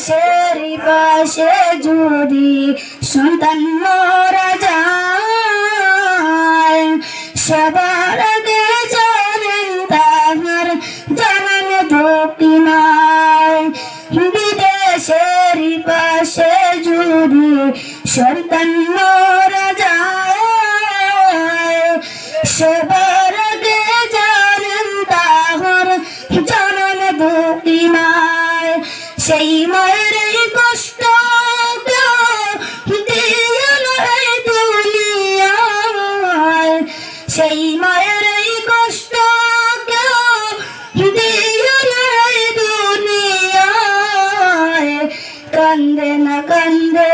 বিদেশের পাশে যদি সন্তান মারা যায়, সবার আগে জানেন তাহার জানান নাই বিদেশের পাশে যদি সন্তান মারা যায়, সবার আগে জানেন তাহার জানান নাই সেই মায়ের কষ্ট সেই মায়ের কষ্ট কান্দে না কান্দে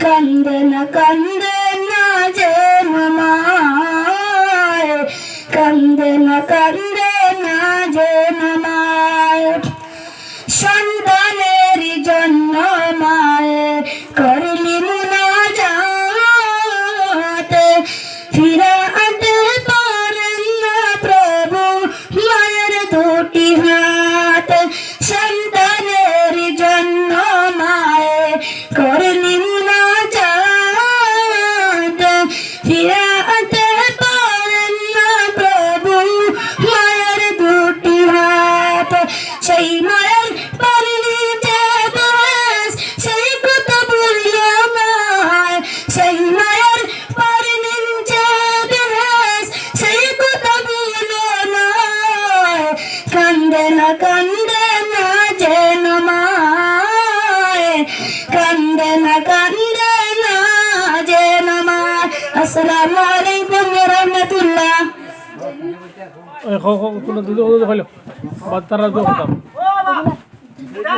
কান্দে না কান্দে না যে মামায় কান্দে না কান্দে না যে মামায় সন্তানের জন্য মায়ে করলি মুনাজাত ফিরা পারেন ফিরাতে পারেন না প্রভু, মায়ের দুটি হাত। সেই মায়ের কান্দে না কান্দে না যেন মায়, কান্দে না, কান্দে আসসালামু আলাইকুম ওয়া রাহমাতুল্লাহ ওই খ খ কোনো দুধ হইল। বাচ্চারা তো কথা